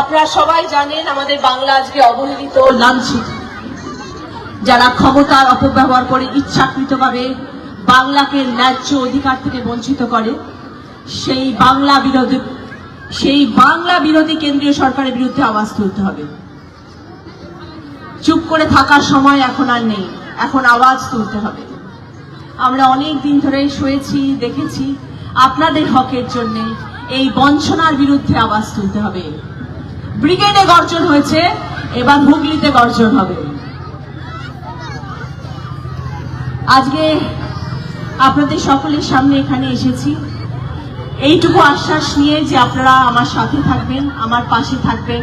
আপনারা সবাই জানেন আমাদের বাংলা আজকে অবহেলিত লাঞ্ছিত যারা ক্ষমতার অপব্যবহার করে ইচ্ছাকৃতভাবে বাংলাকে ন্যায্য অধিকার থেকে বঞ্চিত করে, সেই বাংলা বিরোধী সেই বাংলা বিরোধী কেন্দ্রীয় সরকারের বিরুদ্ধে আওয়াজ তুলতে হবে। চুপ করে থাকার সময় এখন আর নেই, এখন আওয়াজ তুলতে হবে। আমরা অনেক দিন ধরে শুয়েছি, দেখেছি, আপনাদের হকের জন্য এই বঞ্চনার বিরুদ্ধে আওয়াজ তুলতে হবে। ব্রিগেডে গর্জন হয়েছে, এবার হুগলিতে গর্জন হবে। আজকে আপনাদের সকলের সামনে এখানে এসেছি। এইটুকু আশ্বাস নিয়ে যে আপনারা আমার সাথে থাকবেন, আমার পাশে থাকবেন।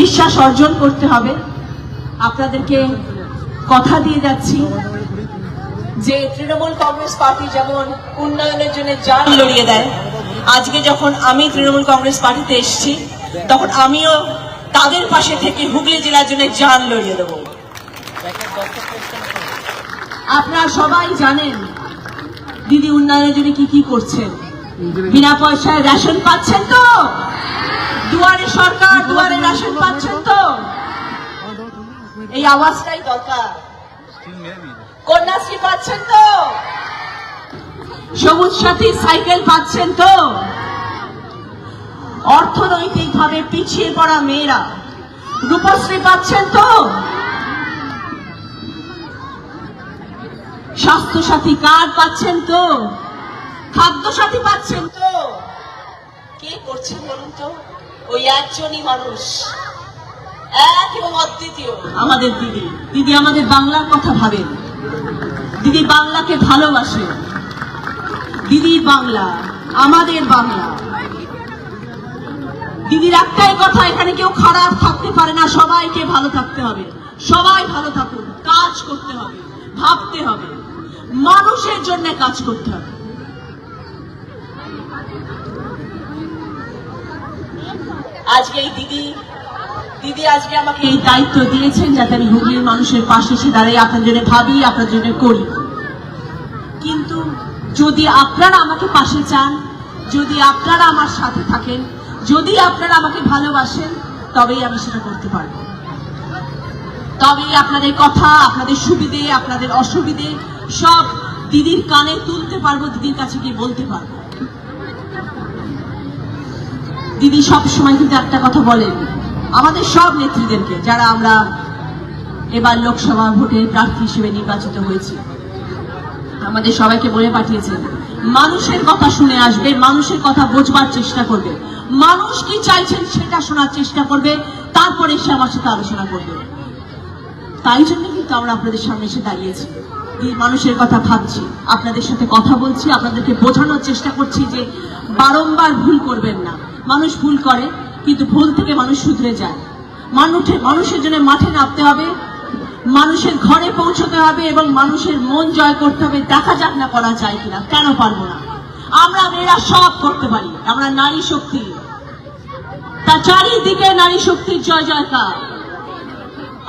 বিশ্বাস অর্জন করতে হবে। আপনাদেরকে কথা দিয়ে যাচ্ছি যে তৃণমূল কংগ্রেস পার্টি যেমন উন্নয়নের জন্য জান লড়িয়ে দেয়, আজকে যখন আমি তৃণমূল কংগ্রেস পার্টিতে এসেছি তখন আমিও তাদের পাশে থেকে হুগলি জেলার জন্য জান লড়িয়ে দেবো। আপনারা সবাই জানেন দিদি উন্নয়নের জন্য কি কি করছেন? বিনা পয়সায় রেশন পাচ্ছেন তো? দুয়ারে সরকার, দুয়ারে রেশন পাচ্ছেন তো? এই আওয়াজটাই দরকার। কন্যাশ্রী পাচ্ছেন তো? সবুজ সাথী সাইকেল পাচ্ছেন তো? অর্থনৈতিক ভাবে পিছিয়ে পড়া মেয়েরা। রূপশ্রী পাচ্ছেন তো? স্বাস্থ্য সাথী কার্ড পাচ্ছেন তো? খাদ্য সাথী পাচ্ছেন তো? কে করছেন বলুন তো? ওই একজনই মানুষ। এক এবং অদ্বিতীয়। আমাদের দিদি। দিদি আমাদের বাংলার কথা ভাবেন দিদি বাংলাকে ভালোবাসে। দিদি বাংলা, আমাদের বাংলা। দিদির একটাই কথা, এখানে কেউ খারাপ থাকতে পারে না, সবাইকে ভালো থাকতে হবে। সবাই ভালো থাকুন, কাজ করতে হবে, ভাবতে হবে, মানুষের জন্য কাজ করতে হবে। আজকে এই দিদি দিদি আজকে আমাকে এই দায়িত্ব দিয়েছেন যাতে আমি হুগলির মানুষের পাশে এসে দাঁড়িয়ে আপনার জন্য ভাবি, আপনার জন্য করি। কিন্তু যদি আপনারা আমাকে পাশে চান, যদি আপনারা আমার সাথে থাকেন যদি আপনারা আমাকে ভালোবাসেন, তবেই আমি সেটা করতে পারব। তবেই আপনাদের কথা, আপনাদের সুবিধে, আপনাদের অসুবিধে সব দিদির কানে তুলতে পারব, দিদির কাছে গিয়ে বলতে পারব। দিদি সব সময় কিন্তু একটা কথা বলেন, আমাদের সব নেত্রীদেরকে, যারা আমরা এবার লোকসভা ভোটে প্রার্থী হিসেবে নির্বাচিত হয়েছি, আমাদের সবাইকে বলে পাঠিয়েছেন, মানুষের কথা শুনে আসবে, মানুষের কথা বোঝবার চেষ্টা করবে। মানুষ কি চাইছেন সেটা শোনার চেষ্টা করবে, তারপরে সে আমার সাথে আলোচনা করবে। তাই জন্য কিন্তু আমরা আপনাদের সামনে এসে দাঁড়িয়েছি। মানুষের কথা ভাবছি, আপনাদের সাথে কথা বলছি, আপনাদেরকে বোঝানোর চেষ্টা করছি যে বারংবার ভুল করবেন না। মানুষ ভুল করে, কিন্তু ভুল থেকে মানুষ শুধরে যায়। মানুষের মানুষের জন্য মাঠে নামতে হবে, মানুষের ঘরে পৌঁছতে হবে এবং মানুষের মন জয় করতে হবে। দেখা যাক না করা যায় কিনা, কেন পারব না। আমরা মেয়েরা সব করতে পারি। আমরা নারী শক্তি। চারিদিকে নারী শক্তির জয় জয়কার।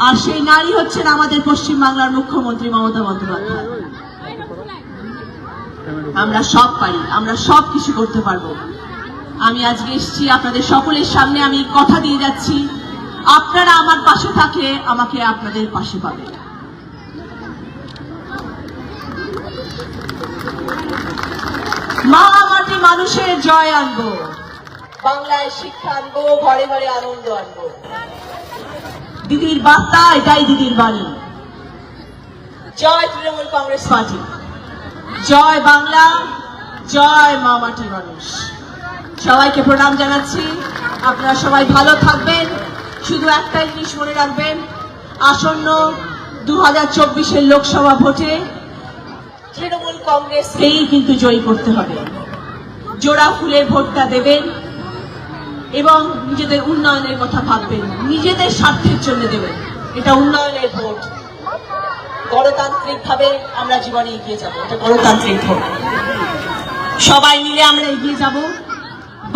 আর সেই নারী হচ্ছেন আমাদের পশ্চিম বাংলার মুখ্যমন্ত্রী মমতা বন্দ্যোপাধ্যায়। আমরা সব পারি, আমরা সব কিছু করতে পারব। আমি আজকে এসেছি আপনাদের সকলের সামনে, আমি কথা দিয়ে যাচ্ছি। আপনারা আমার পাশে থাকলে আমাকে আপনাদের পাশে পাবেন। মা, মাটি মানুষের জয় আনব। বাংলায় শিক্ষা আনব, ঘরে ঘরে আনন্দ আনব। দিদির বার্তা, এটাই দিদির বাণী। জয় তৃণমূল কংগ্রেস পার্টি। জয় বাংলা, জয় মা মাটি মানুষ। সবাইকে প্রণাম জানাচ্ছি। আপনারা সবাই ভালো থাকবেন। শুধু একটাই জিনিস মনে রাখবেন, আসন্ন দু হাজার চব্বিশের লোকসভা ভোটে তৃণমূল কংগ্রেসকেই কিন্তু জয়ী করতে হবে। জোড়া ফুলে ভোটটা দেবেন। এবং নিজেদের উন্নয়নের কথা ভাববেন, নিজেদের স্বার্থের জন্য দেবেন। এটা উন্নয়নের ভোট। গণতান্ত্রিক ভাবে আমরা জীবনে এগিয়ে যাব, এটা গণতান্ত্রিক ভোট। সবাই মিলে আমরা এগিয়ে যাব,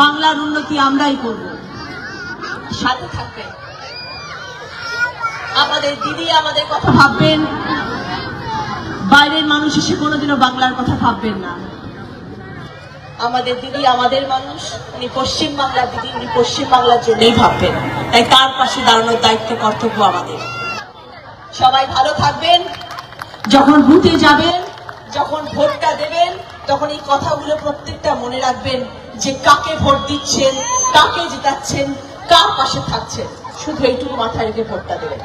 বাংলার উন্নতি আমরাই করব। সাথে থাকবেন। আমাদের দিদি আমাদের কথা ভাববেন, বাইরের মানুষ এসে কোনোদিনও বাংলার কথা ভাববেন না। আমাদের দিদি আমাদের মানুষ, উনি পশ্চিম বাংলার দিদি, উনি পশ্চিম বাংলার জন্যই ভাববেন। তাই তার পাশে দাঁড়ানোর দায়িত্ব কর্তব্য আমাদের। সবাই ভালো থাকবেন। যখন বুথে যাবেন, যখন ভোটটা দেবেন, তখন এই কথাগুলো প্রত্যেকটা মনে রাখবেন যে কাকে ভোট দিচ্ছেন, কাকে জেতাচ্ছেন, কার পাশে থাকছেন। শুধু এইটুকু মাথায় রেখে ভোটটা দেবেন।